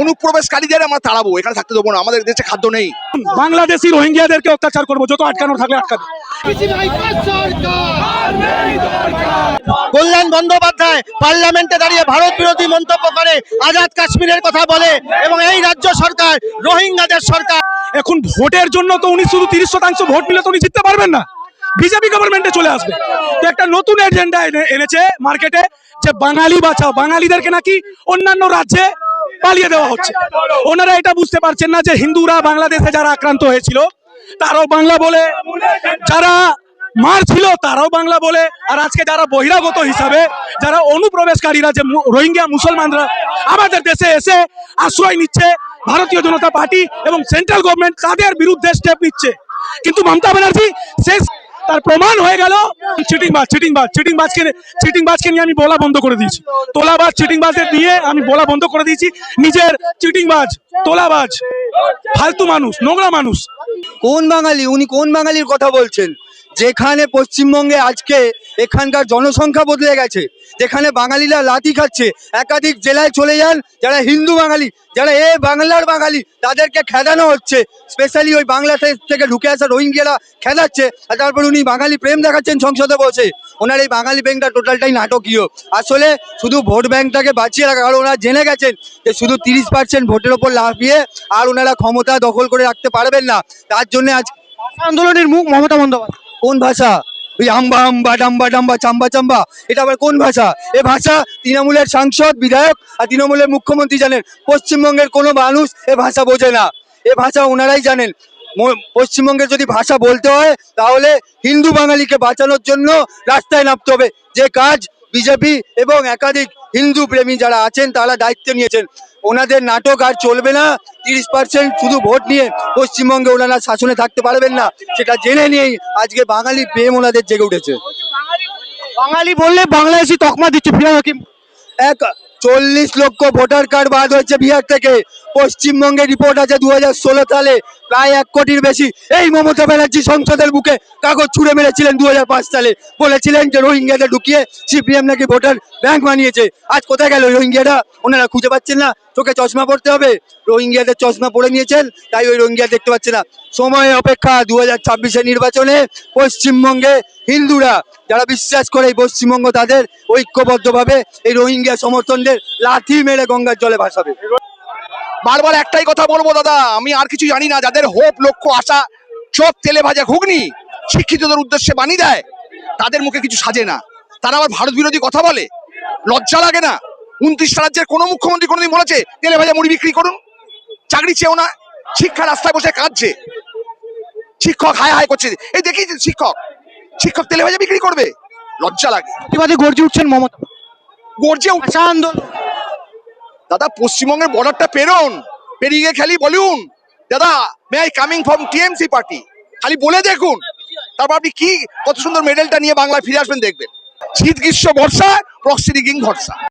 অনুপ্রবেশকারীদের আমরা তাড়াবো এখানে থাকতে দেবো না আমাদের দেশে খাদ্য নেই। বাংলাদেশি রোহিঙ্গিয়াদেরকে অত্যাচার করব যত আটকানো থাকলে আটকাবে। কল্যাণ বন্দ্যোপাধ্যায় পার্লামেন্টে দাঁড়িয়ে ভারত বিরোধী মন্তব্য করে আজাদ কাশ্মীরের কথা বলে এবং এই রাজ্য সরকার রোহিঙ্গাদের সরকার। এখন ভোটের জন্য তো উনি শুধু তিরিশ শতাংশ ভোট নিলে তো উনি জিততে পারবেন না। বিজেপি গভর্নমেন্টে চলে আসবে। তো একটা নতুন এজেন্ডা এনেছে মার্কেটে যে বাঙালি বাঁচাও বাঙালিদেরকে নাকি অন্যান্য রাজ্যে পালিয়ে দেওয়া হচ্ছে। ওনারা এটা বুঝতে পারছেন না যে হিন্দুরা বাংলাদেশে যারা আক্রান্ত হয়েছিল তারাও বাংলা বলে। যারা মার ছিল তারাও বাংলা বলে। আর আজকে যারা বহিরাগত হিসাবে যারা অনুপ্রবেশকারীরা যে রোহিঙ্গা মুসলমানরা আমাদের দেশে এসে আশ্রয় নিচ্ছে ভারতীয় জনতা পার্টি এবং সেন্ট্রাল গভর্নমেন্ট তাদের বিরুদ্ধে স্টেপ নিচ্ছে। কিন্তু মমতা ব্যানার্জি শেষ তার প্রমাণ হয়ে গেল। চিটিং বাজ চিটিং বাজ চিটিং বাজকে চিটিং বাজকে নিয়ে আমি বলা বন্ধ করে দিয়েছি। তোলাবাজ চিটিং বাজের নিয়ে আমি বলা বন্ধ করে দিয়েছি। নিজের চিটিং বাজ তোলাবাজ, ফালতু মানুষ, নোংরা মানুষ। কোন বাঙালি? উনি কোন বাঙালির কথা বলছেন? যেখানে পশ্চিমবঙ্গে আজকে এখানকার জনসংখ্যা বদলে গেছে, যেখানে বাঙালিরা লাথি খাচ্ছে, একাধিক জেলায় চলে যান যারা হিন্দু বাঙালি, যারা এ বাংলার বাঙালি, তাদেরকে খেদানো হচ্ছে। স্পেশালি ওই বাংলাদেশ থেকে ঢুকে আসা রোহিঙ্গিয়ারা খেদাচ্ছে, আর তারপর উনি বাঙালি প্রেম দেখাচ্ছেন সংসদে বসে। ওনার এই বাঙালি প্রেমটা টোটালটাই নাটকীয়। আসলে শুধু ভোট ব্যাংকটাকে বাঁচিয়ে রাখা, কারণ ওনারা জেনে গেছেন যে শুধু তিরিশ পার্সেন্ট ভোটের ওপর লাফিয়ে আর ওনারা ক্ষমতা দখল করে রাখতে পারবেন না। তার জন্য আজ আন্দোলনের মুখ মমতা বন্দ্যোপাধ্যায়। কোন ভাষা? ওই আম্বা আম্বা ডাম্বা ডাম্বা চাম্বা চাম্বা। এটা আবার কোন ভাষা? এ ভাষা তৃণমূলের সাংসদ, বিধায়ক আর তৃণমূলের মুখ্যমন্ত্রী জানেন। পশ্চিমবঙ্গের কোনো মানুষ এ ভাষা বোঝে না। এ ভাষা ওনারাই জানেন। পশ্চিমবঙ্গে যদি ভাষা বলতে হয়, তাহলে হিন্দু বাঙালিকে বাঁচানোর জন্য রাস্তায় নামতে হবে। যে কাজ বিজেপি এবং একাধিক হিন্দু প্রেমী যারা আছেন তারা দায়িত্ব নিয়েছেন। ওনাদের নাটক আর চলবে না। তিরিশ পার্সেন্ট শুধু ভোট নিয়ে পশ্চিমবঙ্গে ওনারা শাসনে থাকতে পারবেন না। সেটা জেনে নিয়েই আজকে বাঙালি প্রেম ওনাদের জেগে উঠেছে। বাঙালি বললে বাংলাদেশি তকমা দিচ্ছে ফিরাদ হাকিম এক চল্লিশ লক্ষ ভোটার কার্ড বাদ হয়েছে বিহার থেকে। পশ্চিমবঙ্গের রিপোর্ট আছে দু হাজার ষোলো সালে, প্রায় এক কোটির বেশি। এই মমতা ব্যানার্জি সংসদের বুকে কাগজ ছুড়ে মেরেছিলেন দু হাজার পাঁচ সালে। বলেছিলেন যে রোহিঙ্গাদের ঢুকিয়ে সিপিএম নাকি ভোটার ব্যাংক বানিয়েছে। আজ কোথায় গেল রোহিঙ্গারা? ওনারা খুঁজে পাচ্ছেন না। চোখে চশমা পড়তে হবে। রোহিঙ্গাদের চশমা পরে নিয়েছেন, তাই ওই রোহিঙ্গা দেখতে পাচ্ছে না। সময় অপেক্ষা দু হাজার নির্বাচনে পশ্চিমবঙ্গে হিন্দুরা, যারা বিশ্বাস করে এই পশ্চিমবঙ্গ তাদের, ঐক্যবদ্ধভাবে এই রোহিঙ্গা সমর্থনদের লাথি মেরে গঙ্গার জলে ভাসাবে। বারবার একটাই কথা বলব দাদা। আমি আর কিছু জানি না যাদের হোপ লক্ষ্য আশা চোখ তেলে ভাজা ঘুগনি শিক্ষিতদের উদ্দেশ্যে বাণী দেয় তাদের মুখে কিছু সাজে না। তারা আবার ভারত বিরোধী কথা বলে লজ্জা লাগে না। উনত্রিশটা রাজ্যের কোনো মুখ্যমন্ত্রী কোনোদিন বলেছে তেলে ভাজা মুড়ি বিক্রি করুন। চাকরি চেয়েও না শিক্ষা রাস্তায় বসে কাঁদছে। শিক্ষক হায় হায় করছে। এই দেখি শিক্ষক শিক্ষক তেলে ভাজা বিক্রি করবে। লজ্জা লাগে। গর্জে উঠছেন মমতা। গর্জে উঠছে। আন্দোলন। দাদা, পশ্চিমবঙ্গের বর্ডারটা পেরোন। পেরিয়ে খেলি বলুন, দাদা may I coming from TMC party খালি বলে দেখুন। তারপর আপনি কি, কত সুন্দর মেডেলটা নিয়ে বাংলায় ফিরে আসবেন দেখবেন। শীত, গ্রীষ্ম, বর্ষা প্রক্সি ভরসা।